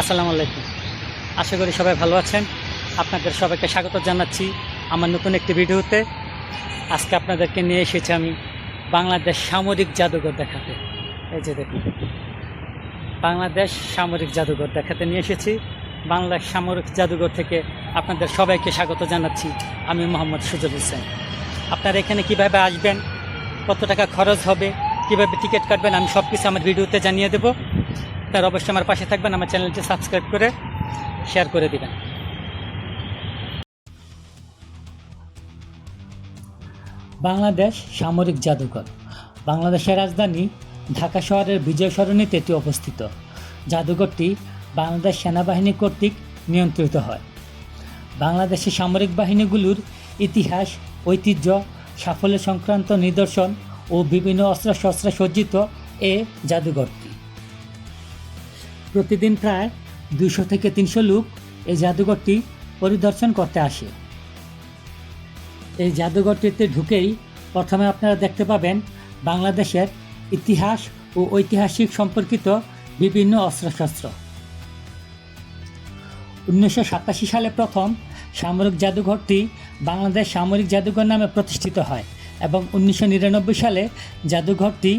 আসসালামু আলাইকুম। আশা করি সবাই ভালো আছেন। আপনাদের সবাইকে স্বাগত জানাচ্ছি আমার নতুন একটি ভিডিওতে। আজকে আপনাদেরকে নিয়ে এসেছি আমি বাংলাদেশ সামরিক জাদুঘর দেখাতে। এই যে দেখুন। বাংলাদেশ সামরিক জাদুঘর দেখাতে নিয়ে এসেছি। বাংলাদেশ সামরিক জাদুঘর থেকে আপনাদের সবাইকে স্বাগত জানাচ্ছি। আমি মোহাম্মদ সুজল হোসেন। আপনারা এখানে কীভাবে আসবেন? কত টাকা খরচ হবে? কীভাবে টিকিট কাটবেন? আমি সব কিছু আমার ভিডিওতে জানিয়ে দেবো। আপনারা অবশ্যই আমার পাশে থাকবেন, আমার চ্যানেলটি সাবস্ক্রাইব করে শেয়ার করে দিবেন। বাংলাদেশ সামরিক জাদুঘর। বাংলাদেশের রাজধানী ঢাকা শহরের বিজয় সরণিতে এটি অবস্থিত। জাদুঘরটি বাংলাদেশ সেনাবাহিনী কর্তৃক নিয়ন্ত্রিত হয়। বাংলাদেশের সামরিক বাহিনীগুলোর ইতিহাস, ঐতিহ্য, সাফল্য সংক্রান্ত নিদর্শন ও বিভিন্ন অস্ত্রশস্ত্রে সজ্জিত এ জাদুঘরটি। প্রতিদিন প্রায় দুশো থেকে তিনশো লোক এই জাদুঘরটি পরিদর্শন করতে আসে। এই জাদুঘরটিতে ঢুকেই প্রথমে আপনারা দেখতে পাবেন বাংলাদেশের ইতিহাস ও ঐতিহাসিক সম্পর্কিত বিভিন্ন অস্ত্রশস্ত্র। উনিশশো সাতাশি সালে প্রথম সামরিক জাদুঘরটি বাংলাদেশ সামরিক জাদুঘর নামে প্রতিষ্ঠিত হয় এবং উনিশশো নিরানব্বই সালে জাদুঘরটি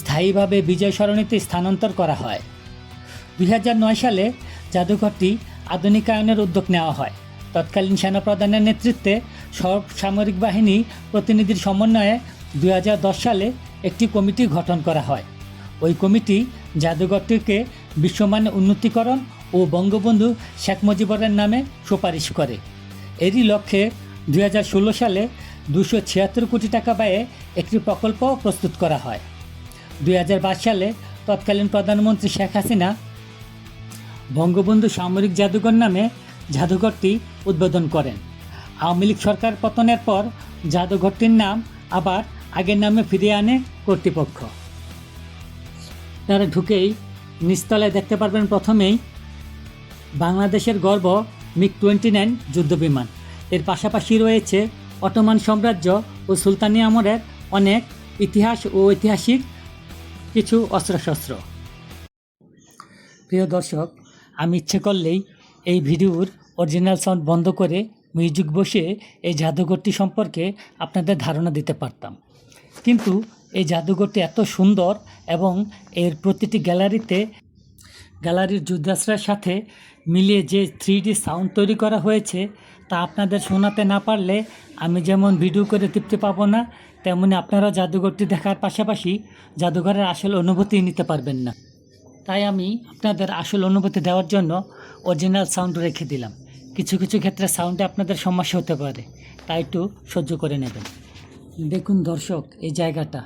স্থায়ীভাবে বিজয় সরণিতে স্থানান্তর করা হয়। দুই হাজার নয় সালে জাদুঘরটি আধুনিকায়নের উদ্যোগ নেওয়া হয়। তৎকালীন সেনাপ্রধানের নেতৃত্বে সব সামরিক বাহিনী প্রতিনিধির সমন্বয়ে দুই হাজার দশ সালে একটি কমিটি গঠন করা হয়। ওই কমিটি জাদুঘরটিকে বিশ্বমানে উন্নতিকরণ ও বঙ্গবন্ধু শেখ মুজিবরের নামে সুপারিশ করে। এরই লক্ষ্যে দুই হাজার ষোলো সালে দুশো ছিয়াত্তর কোটি টাকা ব্যয়ে একটি প্রকল্প প্রস্তুত করা হয়। দুই হাজার বাইশ সালে তৎকালীন প্রধানমন্ত্রী শেখ হাসিনা বঙ্গবন্ধু সামরিক জাদুঘর নামে জাদুঘরটি উদ্বোধন করেন। আওয়ামী লীগ সরকার পতনের পর জাদুঘরটির নাম আবার আগের নামে ফিরিয়ে আনে কর্তৃপক্ষ। তারা ঢুকেই নিচতলায় দেখতে পারবেন প্রথমেই বাংলাদেশের গর্ব মিগ টোয়েন্টি নাইন যুদ্ধবিমান। এর পাশাপাশি রয়েছে অটোমান সাম্রাজ্য ও সুলতানি আমরের অনেক ইতিহাস ও ঐতিহাসিক কিছু অস্ত্রশস্ত্র। প্রিয় দর্শক আমি ইচ্ছে করলেই এই ভিডিওর অরিজিনাল সাউন্ড বন্ধ করে মিউজিক বসে এই জাদুঘরটি সম্পর্কে আপনাদের ধারণা দিতে পারতাম। কিন্তু এই জাদুঘরটি এত সুন্দর এবং এর প্রতিটি গ্যালারিতে গ্যালারির যুদ্ধাশ্রয়ের সাথে মিলিয়ে যে থ্রি সাউন্ড তৈরি করা হয়েছে তা আপনাদের শোনাতে না পারলে আমি যেমন ভিডিও করে তৃপ্তি পাবো না, তেমনি আপনারা জাদুঘরটি দেখার পাশাপাশি জাদুঘরের আসল অনুভূতি নিতে পারবেন না। তাই আমি আপনাদের আসল অনুভূতি দেওয়ার জন্য অরিজিনাল সাউন্ড রেখে দিলাম। কিছু কিছু ক্ষেত্রে সাউন্ডে আপনাদের সমস্যা হতে পারে তাই একটু সহ্য করে নেবেন। দেখুন দর্শক, এই জায়গাটা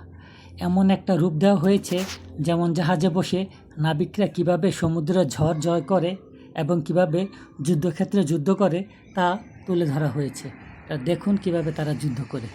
এমন একটা রূপ দেওয়া হয়েছে, যেমন জাহাজে বসে নাবিকরা কীভাবে সমুদ্রের ঝড় জয় করে এবং কীভাবে যুদ্ধক্ষেত্রে যুদ্ধ করে তা তুলে ধরা হয়েছে। তা দেখুন কীভাবে তারা যুদ্ধ করে।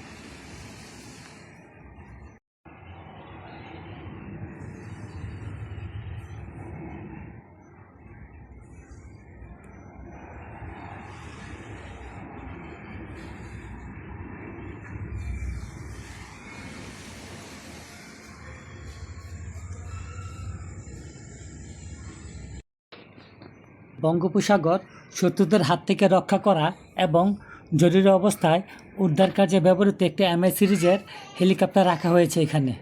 বঙ্গোপসাগর শত্রুদের হাত থেকে রক্ষা করা এবং জরুরি অবস্থায় উদ্ধার কাজে ব্যবহৃত একটি এমএ সিরিজের হেলিকপ্টার রাখা হয়েছে এখানে।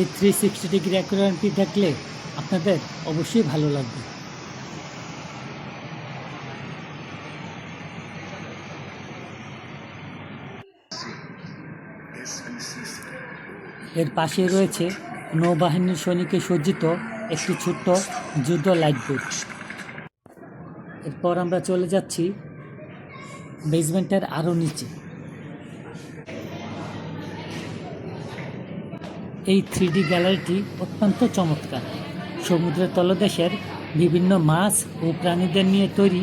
এই থ্রি সিক্সটি ডিগ্রি অ্যাকুরেন্টি দেখলে আপনাদের অবশ্যই ভালো লাগবে। এর পাশে রয়েছে নৌবাহিনীর সৈনিকে সজ্জিত একটি ছোট্ট যুদ্ধ লাইট বোট এরপর আমরা চলে যাচ্ছি বেসমেন্টের আরও নিচে। এই থ্রিডি গ্যালারিটি অত্যন্ত চমৎকার। সমুদ্রের তলদেশের বিভিন্ন মাছ ও প্রাণীদের নিয়ে তৈরি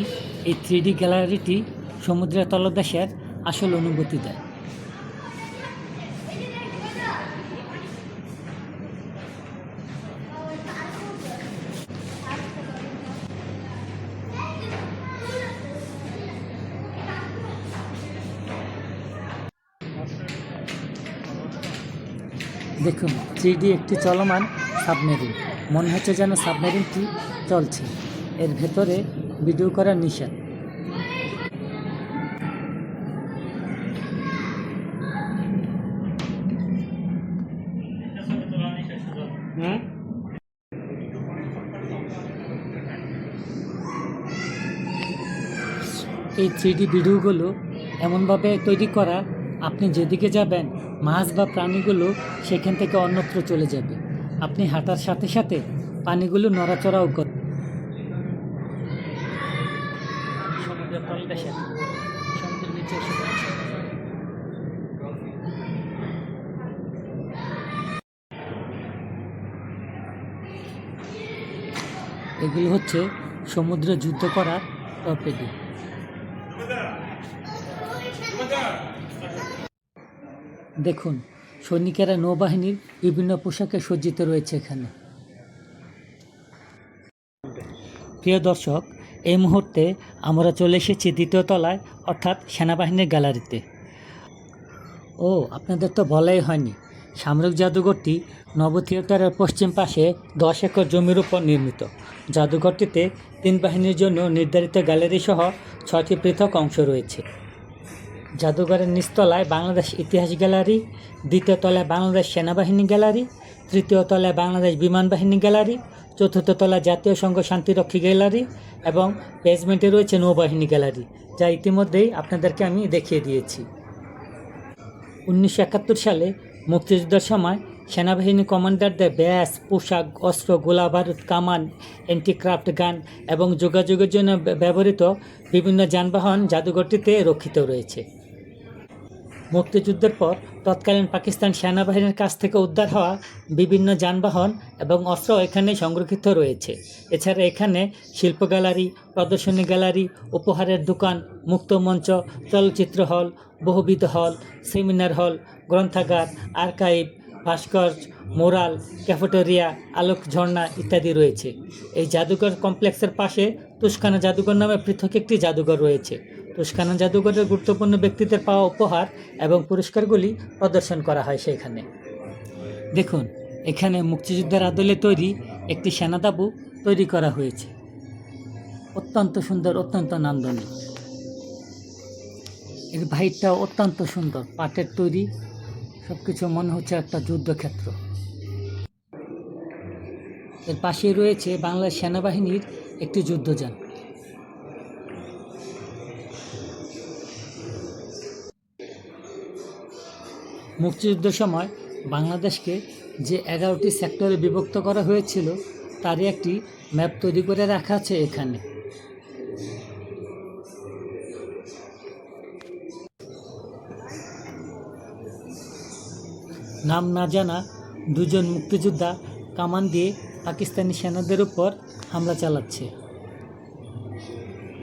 এই থ্রিডি গ্যালারিটি সমুদ্রের তলদেশের আসল অনুভূতি দেয়। দেখুন থ্রি একটি চলমান সাবমেরিন মনে হচ্ছে যেন সাবমেরিনটি চলছে। এর ভেতরে ভিডিও করা নিষেধ। এই থ্রিডি ভিডিওগুলো এমনভাবে তৈরি করা আপনি যেদিকে যাবেন মাছ বা প্রাণীগুলো সেখান থেকে অন্যত্র চলে যাবে আপনি হাঁটার সাথে সাথে পানিগুলো নড়াচড়াও করে। এগুলো হচ্ছে সমুদ্রে যুদ্ধ করার টর্পেডো দেখুন, সৈনিকেরা নৌবাহিনীর বিভিন্ন পোশাকে সজ্জিত রয়েছে এখানে। প্রিয় দর্শক, এই মুহূর্তে আমরা চলে এসেছি দ্বিতীয় তলায়, অর্থাৎ সেনাবাহিনীর গ্যালারিতে। ও, আপনাদের তো বলাই হয়নি। সামরিক জাদুঘরটি নব থিয়েটারের পশ্চিম পাশে দশ একর জমির উপর নির্মিত। জাদুঘরটিতে তিন বাহিনীর জন্য নির্ধারিত গ্যালারি সহ ছয়টি পৃথক অংশ রয়েছে। জাদুঘরের নিচতলায় বাংলাদেশ ইতিহাস গ্যালারি, দ্বিতীয় তলায় বাংলাদেশ সেনাবাহিনী গ্যালারি, তৃতীয় তলায় বাংলাদেশ বিমান বাহিনী গ্যালারি, চতুর্থ তলায় জাতীয় সংঘ শান্তিরক্ষী গ্যালারি এবং বেসমেন্টে রয়েছে নৌবাহিনী গ্যালারি, যা ইতিমধ্যেই আপনাদেরকে আমি দেখিয়ে দিয়েছি। উনিশশো একাত্তর সালে মুক্তিযুদ্ধের সময় সেনাবাহিনী কমান্ডারদের ব্যাস, পোশাক, অস্ত্র, গোলা বারুদ, কামান অ্যান্টিক্রাফট গান এবং যোগাযোগের জন্য ব্যবহৃত বিভিন্ন যানবাহন জাদুঘরটিতে রক্ষিত রয়েছে। মুক্তিযুদ্ধের পর তৎকালীন পাকিস্তান সেনাবাহিনীর কাছ থেকে উদ্ধার হওয়া বিভিন্ন যানবাহন এবং অস্ত্র এখানে সংরক্ষিত রয়েছে। এছাড়া এখানে শিল্প গ্যালারি, প্রদর্শনী গ্যালারি, উপহারের দোকান, মুক্ত মঞ্চ, চলচ্চিত্র হল, বহুবিধ হল, সেমিনার হল, গ্রন্থাগার, আর্কাইভ, ভাস্কর্য, মোরাল, ক্যাফেটেরিয়া, আলোক ঝর্ণা ইত্যাদি রয়েছে। এই জাদুঘর কমপ্লেক্সের পাশে তুস্কানা জাদুঘর নামে পৃথক একটি জাদুঘর রয়েছে। তুস্কানা জাদুঘরের গুরুত্বপূর্ণ ব্যক্তিদের পাওয়া উপহার এবং পুরস্কারগুলি প্রদর্শন করা হয় সেখানে দেখুন, এখানে মুক্তিযুদ্ধের আদলে তৈরি একটি সেনাতাবু তৈরি করা হয়েছে। অত্যন্ত সুন্দর, অত্যন্ত নান্দনিক। এর ভাইটটা অত্যন্ত সুন্দর, পাটের তৈরি সব কিছু মনে হচ্ছে একটা যুদ্ধক্ষেত্র। এর পাশেই রয়েছে বাংলাদেশ সেনাবাহিনীর একটি যুদ্ধযান। মুক্তিযুদ্ধের সময় বাংলাদেশকে যে এগারোটি সেক্টরে বিভক্ত করা হয়েছিল, তারই একটি ম্যাপ তৈরি করে রাখা আছে এখানে। নাম না জানা দুজন মুক্তিযোদ্ধা কামান দিয়ে পাকিস্তানি সেনাদের উপর হামলা চালাচ্ছে।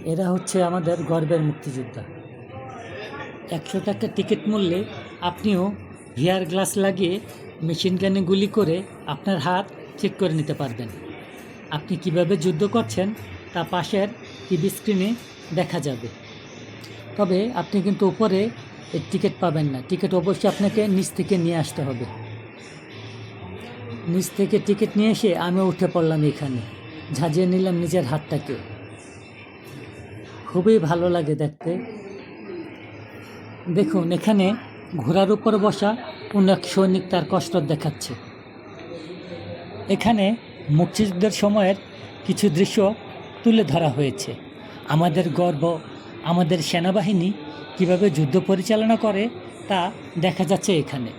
এরা হচ্ছে আমাদের গর্বের মুক্তিযোদ্ধা। একশো টাকা টিকিট মূল্যে আপনিও ভিআর গ্লাস লাগিয়ে মেশিন গানে গুলি করে আপনার হাত চেক করে নিতে পারবেন। আপনি কীভাবে যুদ্ধ করছেন তা পাশের টিভি স্ক্রিনে দেখা যাবে। তবে আপনি কিন্তু উপরে টিকিট পাবেন না। টিকিট অবশ্যই আপনাকে নিচ থেকে নিয়ে আসতে হবে। নিচ থেকে টিকিট নিয়ে এসে আমিও উঠে পড়লাম এখানে। ঝাঁঝিয়ে নিলাম নিজের হাতটাকে। খুবই ভালো লাগে দেখতে। দেখুন, এখানে ঘোড়ার উপর বসা কোন এক সৈনিক তার কষ্ট দেখাচ্ছে। এখানে মুক্তিযুদ্ধের সময়ের কিছু দৃশ্য তুলে ধরা হয়েছে। আমাদের গর্ব, আমাদের সেনাবাহিনী কীভাবে যুদ্ধ পরিচালনা করে তা দেখা যাচ্ছে এখানে।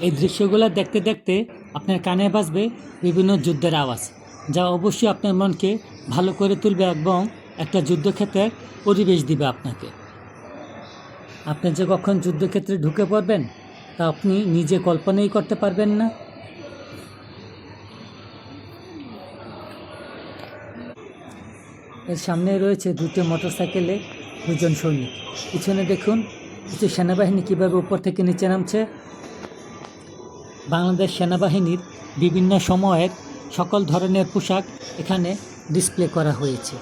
এই দৃশ্যগুলো দেখতে দেখতে আপনার কানে বাজবে বিভিন্ন যুদ্ধের আওয়াজ, যা অবশ্যই আপনার মনকে ভালো করে তুলবে এবং একটা যুদ্ধক্ষেত্রের পরিবেশ দিবে আপনাকে। আপনি যে কখন যুদ্ধক্ষেত্রে ঢুকে পড়বেন, তা আপনি নিজে কল্পনাই করতে পারবেন না। এর সামনে রয়েছে দুটি মোটরসাইকেলে দুজন সৈনিক। পিছনে দেখুন কিছু সেনাবাহিনী কীভাবে উপর থেকে নিচে নামছে। বাংলাদেশ সেনাবাহিনীর বিভিন্ন সময়ের সকল ধরনের পোশাক এখানে ডিসপ্লে করা হয়েছে।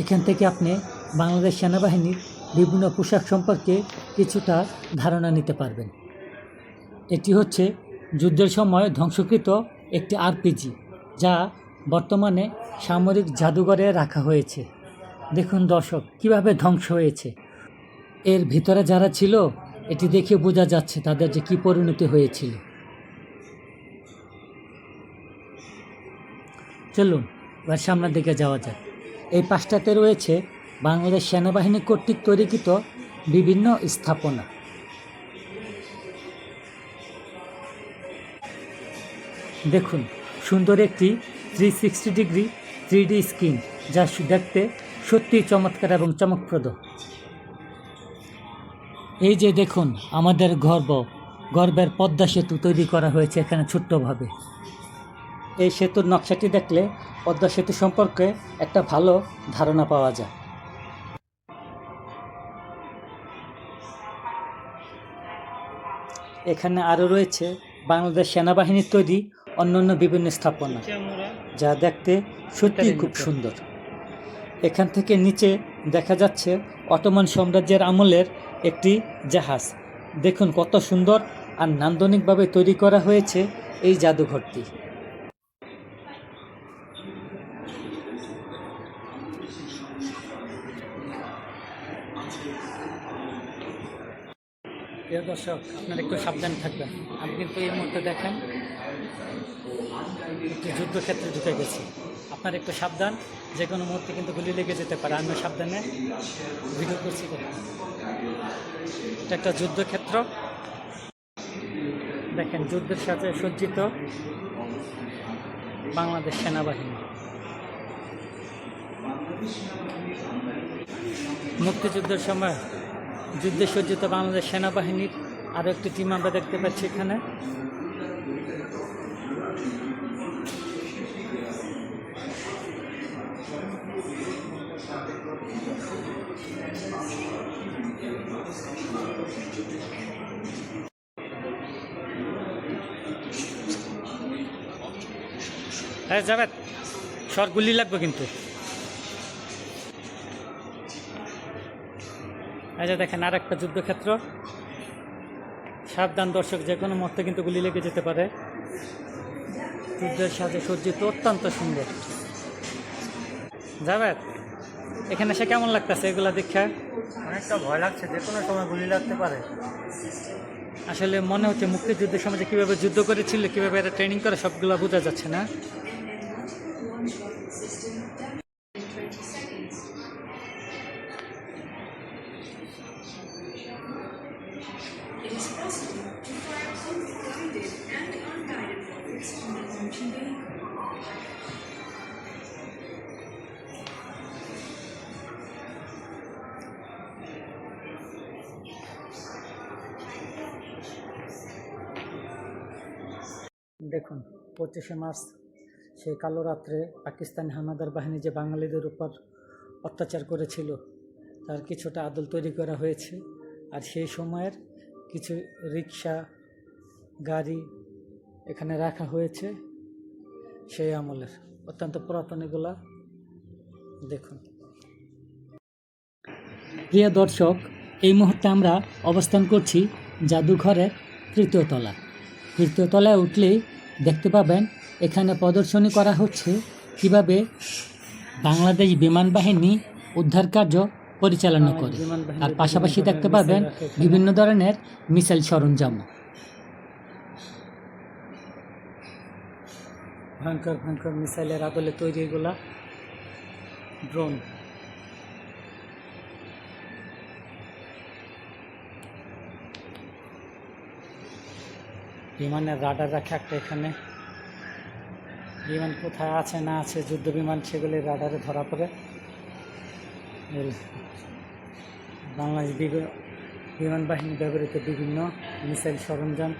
এখান থেকে আপনি বাংলাদেশ সেনাবাহিনীর বিভিন্ন পোশাক সম্পর্কে কিছুটা ধারণা নিতে পারবেন। এটি হচ্ছে যুদ্ধের সময় ধ্বংসকৃত একটি আরপিজি, যা বর্তমানে সামরিক জাদুঘরে রাখা হয়েছে। দেখুন দর্শক, কীভাবে ধ্বংস হয়েছে। এর ভিতরে যারা ছিল, এটি দেখে বোঝা যাচ্ছে তাদের যে কী পরিণতি হয়েছিল। চলুন, এবার সামনের দিকে যাওয়া যাক। এই পাশটাতে রয়েছে বাংলাদেশ সেনাবাহিনী কর্তৃক তৈরিকৃত বিভিন্ন স্থাপনা। দেখুন, সুন্দর একটি three sixty degree three D screen, যা দেখতে সত্যিই চমৎকার এবং চমকপ্রদ। এই যে দেখুন, আমাদের গর্ব, গর্বের পদ্মা সেতু তৈরি করা হয়েছে এখানে ছোট্টভাবে। এই সেতুর নকশাটি দেখলে পদ্মা সেতু সম্পর্কে একটা ভালো ধারণা পাওয়া যায়। এখানে আরও রয়েছে বাংলাদেশ সেনাবাহিনীর তৈরি অন্যান্য বিভিন্ন স্থাপনা যা দেখতে সত্যিই খুব সুন্দর। এখান থেকে নিচে দেখা যাচ্ছে অটোমান সাম্রাজ্যের আমলের একটি জাহাজ। দেখুন কত সুন্দর আর নান্দনিকভাবে তৈরি করা হয়েছে এই জাদুঘরটি। প্রিয় দর্শক, আপনারা একটু সাবধান থাকবেন। আমি কিন্তু এই মুহূর্তে দেখেন, একটু যুদ্ধক্ষেত্রে ঢুকে গেছি। আপনার একটু সাবধান, যে কোনো মুহূর্তে কিন্তু গুলি লেগে যেতে পারে। আমিও সাবধানে ভিডিও করছি এটা একটা যুদ্ধক্ষেত্র। দেখেন, যুদ্ধের সাথে সজ্জিত বাংলাদেশ সেনাবাহিনী। মুক্তিযুদ্ধের সময় যুদ্ধে সজ্জিত বাংলাদেশ সেনাবাহিনীর আরও একটি টিম আমরা দেখতে পাচ্ছি এখানে। হ্যাঁ যাবে সর গুলি লাগবে কিন্তু। এই যে দেখেন আর একটা যুদ্ধক্ষেত্র। সাবধান দর্শক যে কোনো মুহূর্তে কিন্তু গুলি লেগে যেতে পারে। যুদ্ধের সাথে সজ্জিত অত্যন্ত সুন্দর। যাবেদ এখানে সে কেমন লাগতেছে এগুলা দীক্ষা অনেকটা ভয় লাগছে যে কোনো সময় গুলি লাগতে পারে। আসলে মনে হচ্ছে মুক্তিযুদ্ধের সময় যে কীভাবে যুদ্ধ করেছিল কীভাবে এরা ট্রেনিং করে সবগুলো বোঝা যাচ্ছে না। দেখুন, পঁচিশে মার্চ, সেই কালো রাত্রে পাকিস্তানি হানাদার বাহিনী যে বাঙালিদের উপর অত্যাচার করেছিল, তার কিছুটা আদল তৈরি করা হয়েছে। আর সেই সময়ের কিছু রিক্সা গাড়ি এখানে রাখা হয়েছে সেই আমলের। অত্যন্ত পুরাতন এগুলা। দেখুন। প্রিয় দর্শক, এই মুহূর্তে আমরা অবস্থান করছি জাদুঘরের তৃতীয় তলা তৃতীয় তলায় উঠলেই দেখতে পাবেন এখানে প্রদর্শনী করা হচ্ছে কীভাবে বাংলাদেশ বিমান বাহিনী উদ্ধার কার্য পরিচালনা করে। আর পাশাপাশি দেখতে পাবেন বিভিন্ন ধরনের মিসাইল সরঞ্জাম। ভয়ঙ্কর ভয়ঙ্কর মিসাইলের আদলে তৈরি এগুলা ড্রোন। বিমানের রাডার রাখা একটা এখানে। বিমান কোথায় আছে, না আছে, যুদ্ধ বিমান সেগুলি রাডারে ধরা পড়ে। বাংলাদেশ বিমান বাহিনী ব্যবহৃত বিভিন্ন মিসাইল সরঞ্জাম।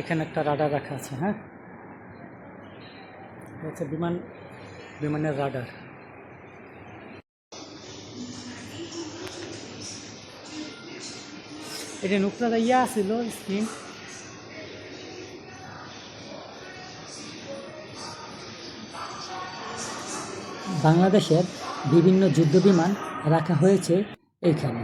এখানে একটা রাডার রাখা আছে হ্যাঁ? হচ্ছে বিমান বিমানের রাডার এটা নুকরা ইয়া ছিল স্ক্রিন বাংলাদেশের বিভিন্ন যুদ্ধবিমান রাখা হয়েছে এইখানে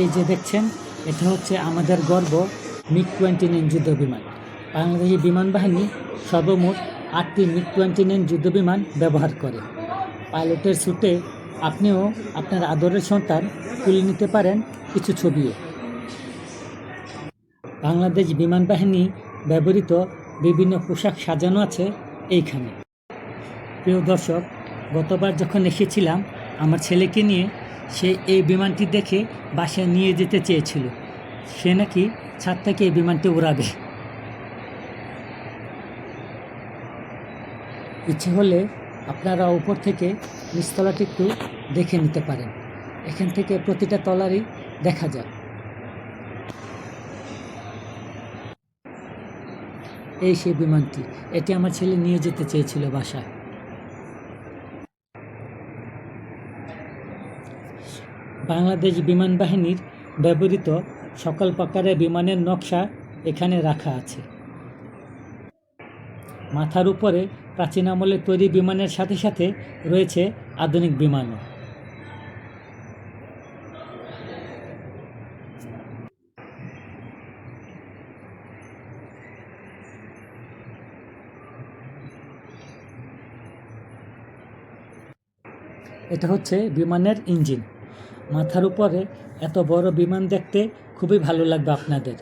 এই যে দেখছেন এটা হচ্ছে আমাদের গর্ব মিগ টোয়েন্টি নাইন যুদ্ধ বিমান। বাংলাদেশি বিমান বাহিনী সর্বমোট আটটি মিগ টোয়েন্টি নাইন যুদ্ধ বিমান ব্যবহার করে। পাইলটের স্যুটে আপনিও আপনার আদরের সন্তান তুলে নিতে পারেন কিছু ছবিও। বাংলাদেশ বিমান বাহিনী ব্যবহৃত বিভিন্ন পোশাক সাজানো আছে এইখানে। প্রিয় দর্শক, গতবার যখন এসেছিলাম, আমার ছেলেকে নিয়ে সে এই বিমানটি দেখে বাসায় নিয়ে যেতে চেয়েছিল। সে নাকি ছাদ থেকে এই বিমানটি উড়াবে। ইচ্ছে হলে আপনারা উপর থেকে নিচতলাটি একটু দেখে নিতে পারেন। এখান থেকে প্রতিটা তলারই দেখা যায় এই সেই বিমানটি, এটি আমার ছেলে নিয়ে যেতে চেয়েছিল বাসায়। বাংলাদেশ বিমান বাহিনীর ব্যবহৃত সকল প্রকারের বিমানের নকশা এখানে রাখা আছে। মাথার উপরে প্রাচীন আমলে তৈরি বিমানের সাথে সাথে রয়েছে আধুনিক বিমানও। এটা হচ্ছে বিমানের ইঞ্জিন। মাথার উপরে এত বড় বিমান দেখতে খুবই ভালো লাগবে আপনাদের।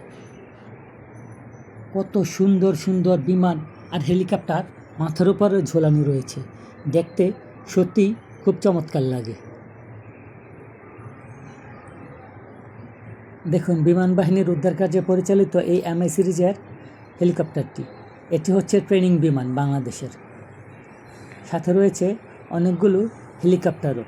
কত সুন্দর সুন্দর বিমান আর হেলিকপ্টার মাথার উপরে ঝোলানো রয়েছে। দেখতে সত্যি খুব চমৎকার লাগে। দেখুন, বিমান বাহিনীর উদ্ধার কার্যে পরিচালিত এই এমআই সিরিজের হেলিকপ্টারটি। এটি হচ্ছে ট্রেনিং বিমান বাংলাদেশের। সাথে রয়েছে অনেকগুলো হেলিকপ্টারও।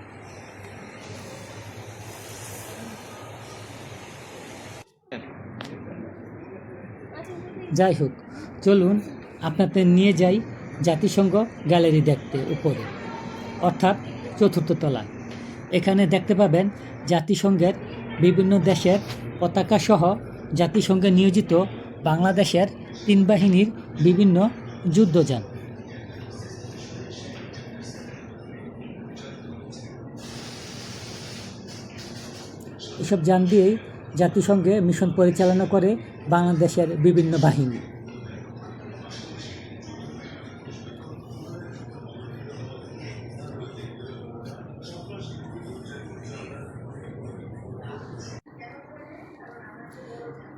যাই হোক, চলুন আপনাদের নিয়ে যাই জাতিসংঘ গ্যালারি দেখতে উপরে, অর্থাৎ চতুর্থ তলা এখানে দেখতে পাবেন জাতিসংঘের বিভিন্ন দেশের পতাকা সহ জাতিসংঘে নিয়োজিত বাংলাদেশের তিন বাহিনীর বিভিন্ন যুদ্ধযান। এসব যান দিয়েই জাতিসংঘে মিশন পরিচালনা করে বাংলাদেশের বিভিন্ন বাহিনী।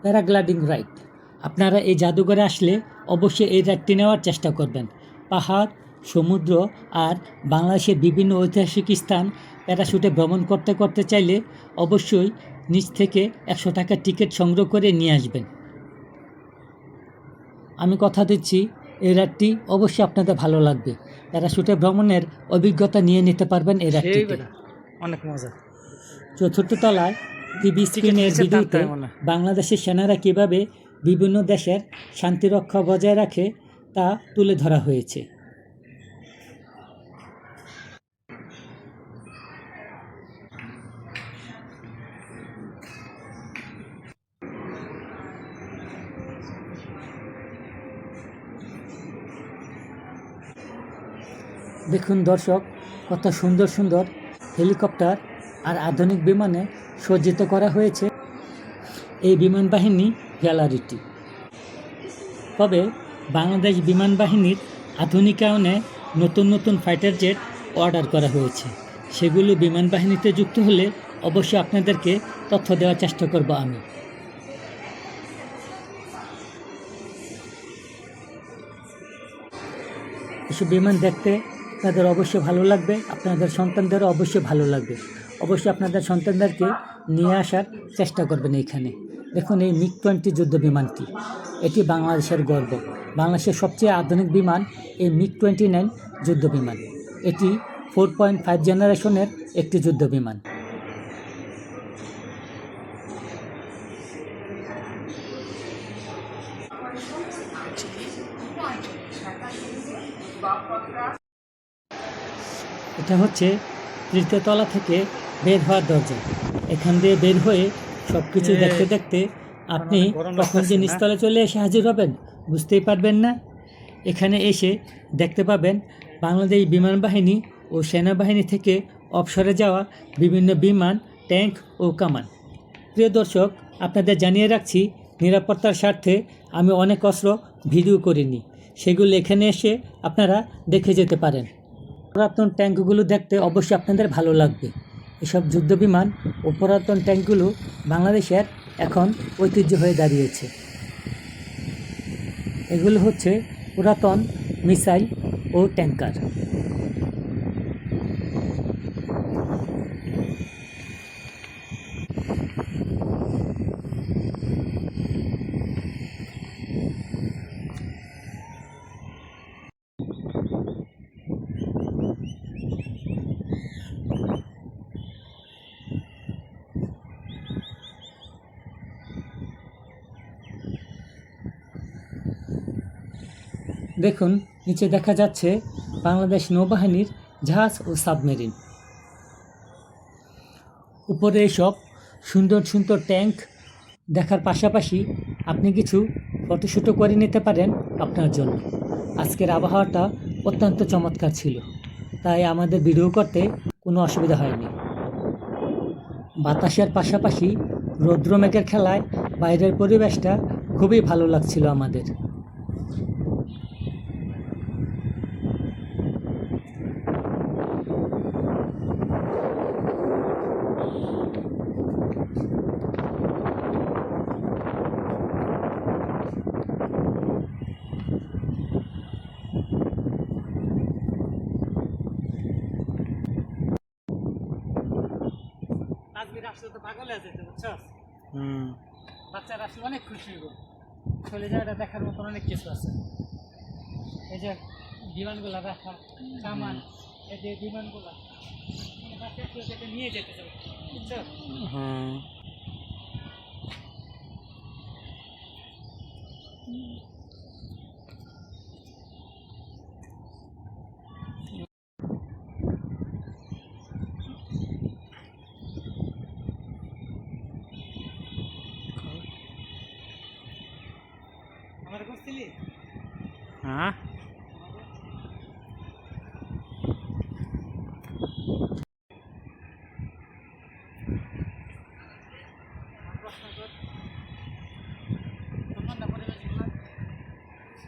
Paragliding ride. আপনারা এই জাদুঘরে আসলে অবশ্যই এই রাইডটি নেওয়ার চেষ্টা করবেন। পাহাড়, সমুদ্র আর বাংলাদেশের বিভিন্ন ঐতিহাসিক স্থান প্যারাশুটে ভ্রমণ করতে করতে চাইলে অবশ্যই নিচ থেকে একশো টাকার টিকিট সংগ্রহ করে নিয়ে আসবেন। আমি কথা দিচ্ছি এই রাতটি অবশ্যই আপনাদের ভালো লাগবে। প্যারাশুটে ভ্রমণের অভিজ্ঞতা নিয়ে নিতে পারবেন এই রাতটিতে অনেক মজা। চতুর্থ তলায় টিভি স্ক্রিনের ভিডিওতে। বাংলাদেশের সেনারা কীভাবে বিভিন্ন দেশের শান্তিরক্ষা বজায় রাখে তা তুলে ধরা হয়েছে। দেখুন দর্শক, কত সুন্দর সুন্দর হেলিকপ্টার আর আধুনিক বিমানে সজ্জিত করা হয়েছে এই বিমান বাহিনী গ্যালারিটি। তবে বাংলাদেশ বিমান বাহিনীর আধুনিকায়নে নতুন নতুন ফাইটার জেট অর্ডার করা হয়েছে। সেগুলো বিমান বাহিনীতে যুক্ত হলে অবশ্যই আপনাদেরকে তথ্য দেওয়ার চেষ্টা করব আমি। এসব বিমান দেখতে আপনাদের অবশ্যই ভালো লাগবে, আপনাদের সন্তানদেরও অবশ্যই ভালো লাগবে। অবশ্যই আপনাদের সন্তানদেরকে নিয়ে আসার চেষ্টা করবেন এইখানে। দেখুন এই মিগ টোয়েন্টি যুদ্ধ বিমানটি, এটি বাংলাদেশের গর্ব। বাংলাদেশের সবচেয়ে আধুনিক বিমান এই মিগ টোয়েন্টি নাইন যুদ্ধ বিমান। এটি ফোর পয়েন্ট ফাইভ জেনারেশনের একটি যুদ্ধ বিমান। এটা হচ্ছে তৃতীয় তলা থেকে বের হওয়ার দরজা। এখান দিয়ে বের হয়ে সব কিছু দেখতে দেখতে আপনি কখন যে নিচতলে চলে এসে হাজির হবেন বুঝতেই পারবেন না। এখানে এসে দেখতে পাবেন বাংলাদেশ বিমান বাহিনী ও সেনাবাহিনী থেকে অবসরে যাওয়া বিভিন্ন বিমান ট্যাঙ্ক ও কামান। প্রিয় দর্শক আপনাদের জানিয়ে রাখছি নিরাপত্তার স্বার্থে আমি অনেক অস্ত্র ভিডিও করিনি। সেগুলো এখানে এসে আপনারা দেখে যেতে পারেন। পুরাতন ট্যাঙ্কগুলো দেখতে অবশ্যই আপনাদের ভালো লাগবে। এসব যুদ্ধ বিমান ও পুরাতন ট্যাঙ্কগুলো বাংলাদেশের এখন ঐতিহ্য হয়ে দাঁড়িয়েছে। এগুলো হচ্ছে পুরাতন মিসাইল ও ট্যাঙ্কার। দেখুন, নিচে দেখা যাচ্ছে বাংলাদেশ নৌবাহিনীর জাহাজ ও সাবমেরিন। উপরে এসব সুন্দর সুন্দর ট্যাঙ্ক দেখার পাশাপাশি আপনি কিছু ফটোশ্যুটও করে নিতে পারেন আপনার জন্য। আজকের আবহাওয়াটা অত্যন্ত চমৎকার ছিল, তাই আমাদের ভিডিও করতে কোনো অসুবিধা হয়নি। বাতাসের পাশাপাশি রৌদ্র মেঘের খেলায় বাইরের পরিবেশটা খুবই ভালো লাগছিল আমাদের। আসলে তো পাগল যেতে বুঝছ? হুম। বাচ্চারা আসলে অনেক খুশি হইব। চলে যাওয়াটা দেখার মতন অনেক কিছু আছে। এই যে বিমানগুলা রাখা সামান এই যে বিমানগুলা বাচ্চাগুলো থেকে নিয়ে যেতে চাই বুঝছ? হুম আমার করছিলি হ্যাঁ?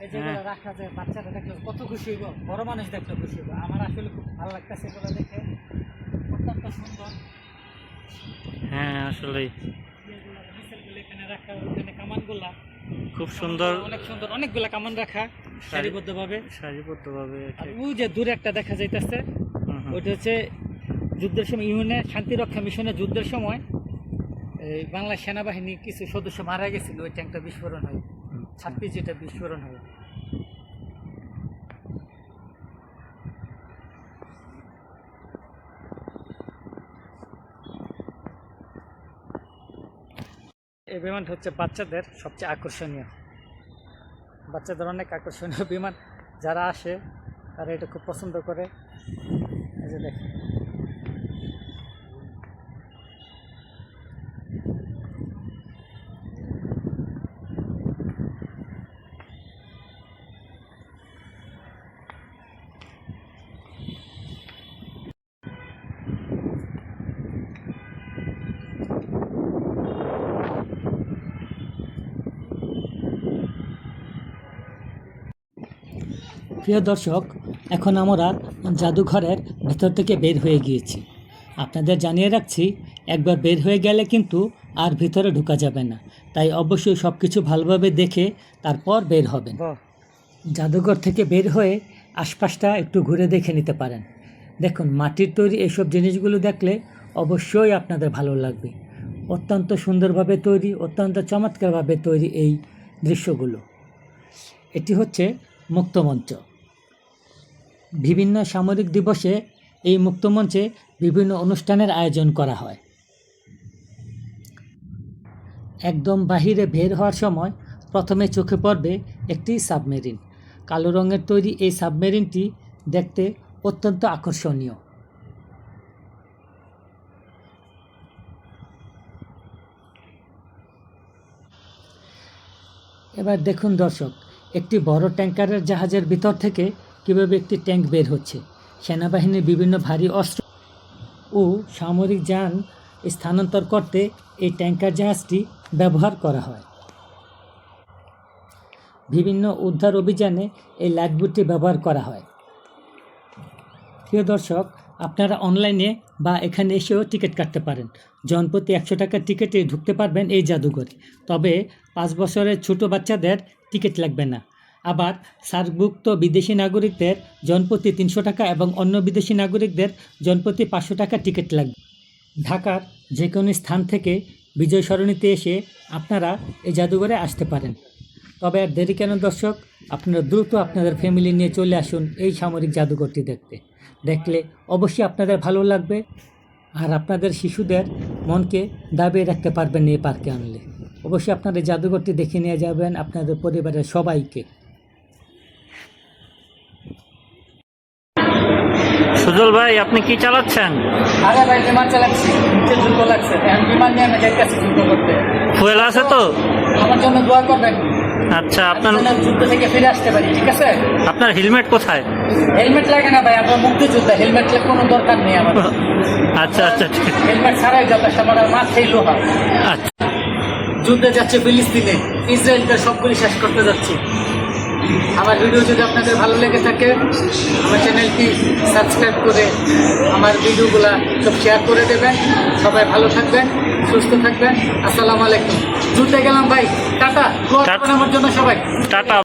এই যেগুলো রাখা যায় বাচ্চারা দেখলে কত খুশি হইব বড় মানুষ দেখলে খুশি হইব। আমার আসলে খুব ভালো লাগতেছে এগুলো দেখে। অত্যন্ত সুন্দর। হ্যাঁ আসলেই। এখানে রাখা ওখানে কামানগুলা। খুব সুন্দর। অনেক সুন্দর অনেকগুলা কামান রাখা। সারিবদ্ধভাবে? সারিবদ্ধভাবে ওই যে দূরে একটা দেখা যাইতেছে। ওইটা হচ্ছে যুদ্ধের সময় ইউনে শান্তিরক্ষা মিশনে যুদ্ধের সময় এই বাংলা সেনাবাহিনী কিছু সদস্য মারা গেছিল ওই ট্যাঙ্কটা বিস্ফোরণ হয়। ছাব্বিশ যেটা বিস্ফোরণ হয়। এই বিমানটা হচ্ছে বাচ্চাদের সবচেয়ে আকর্ষণীয়। বাচ্চাদের অনেক আকর্ষণীয় বিমান যারা আসে তারা এটা খুব পছন্দ করে। এই যে দেখেন। প্রিয় দর্শক এখন আমরা জাদুঘরের ভেতর থেকে বের হয়ে গিয়েছি। আপনাদের জানিয়ে রাখছি একবার বের হয়ে গেলে কিন্তু আর ভিতরে ঢোকা যাবে না। তাই অবশ্যই সব কিছু ভালোভাবে দেখে তারপর বের হবেন। জাদুঘর থেকে বের হয়ে আশপাশটা একটু ঘুরে দেখে নিতে পারেন। দেখুন মাটির তৈরি এইসব জিনিসগুলো দেখলে অবশ্যই আপনাদের ভালো লাগবে। অত্যন্ত সুন্দরভাবে তৈরি অত্যন্ত চমৎকারভাবে তৈরি এই দৃশ্যগুলো। এটি হচ্ছে মুক্তমঞ্চ। বিভিন্ন সামরিক দিবসে এই মুক্তমঞ্চে বিভিন্ন অনুষ্ঠানের আয়োজন করা হয়। একদম বাহিরে বের হওয়ার সময় প্রথমে চোখে পড়বে একটি সাবমেরিন। কালো রঙের তৈরি এই সাবমেরিনটি দেখতে অত্যন্ত আকর্ষণীয়। এবার দেখুন দর্শক, একটি বড় ট্যাঙ্কারের জাহাজের ভিতর থেকে কীভাবে একটি ট্যাঙ্ক বের হচ্ছে? সেনাবাহিনীর বিভিন্ন ভারী অস্ত্র ও সামরিক যান স্থানান্তর করতে এই ট্যাঙ্কার জাহাজটি ব্যবহার করা হয়। বিভিন্ন উদ্ধার অভিযানে এই লাইফবোটটি ব্যবহার করা হয়। প্রিয় দর্শক, আপনারা অনলাইনে বা এখানে এসেও টিকিট কাটতে পারেন। জনপ্রতি একশো টাকার টিকিটে ঢুকতে পারবেন এই জাদুঘরে। তবে পাঁচ বছরের ছোট বাচ্চাদের টিকিট লাগবে না। আবার সার্কভুক্ত বিদেশি নাগরিকদের জনপ্রতি তিনশো টাকা এবং অন্য বিদেশি নাগরিকদের জনপ্রতি পাঁচশো টাকা টিকিট লাগবে। ঢাকার যে কোনো স্থান থেকে বিজয় সরণিতে এসে আপনারা এই জাদুঘরে আসতে পারেন। তবে আর দেরি কেন দর্শক? আপনারা দ্রুত আপনাদের ফ্যামিলি নিয়ে চলে আসুন এই সামরিক জাদুঘরটি দেখতে। দেখলে অবশ্যই আপনাদের ভালো লাগবে আর আপনাদের শিশুদের মনকে দাবিয়ে রাখতে পারবেন এই পার্কে আনলে। অবশ্যই আপনারা জাদুঘরটি দেখে নিয়ে যাবেন আপনাদের পরিবারের সবাইকে। সুজল ভাই আপনি কি চালাচ্ছেন? আরে ভাই বিমান চালাচ্ছি যুদ্ধ লাগছে। বিমান নিয়ে আমি যাইতেছি যুদ্ধ করতে। ফুয়েল আছে তো? আমার জন্য দোয়া করবেন। আচ্ছা আপনার যুদ্ধ থেকে ফিরে আসতে পারি ঠিক আছে? আপনার হেলমেট কোথায়? হেলমেট লাগে না ভাই আমরা মুক্তিযোদ্ধা হেলমেট কোনো দরকার নেই আমার। আচ্ছা আচ্ছা হেলমেট ছাড়াই যথেষ্ট আমার মাথায় লোহা আচ্ছা। যুদ্ধে যাচ্ছে ফিলিস্তিনে ইসরায়েলকে সবগুলি শেষ করতে যাচ্ছে। আমার ভিডিও যদি আপনাদের ভালো লেগে থাকে আমার চ্যানেলটি সাবস্ক্রাইব করে আমার ভিডিওগুলো সব শেয়ার করে দেবেন। সবাই ভালো থাকবেন সুস্থ থাকবেন। আসসালামু আলাইকুম। জুতে গেলাম ভাই। টাটা। আমার জন্য সবাই। টাটা।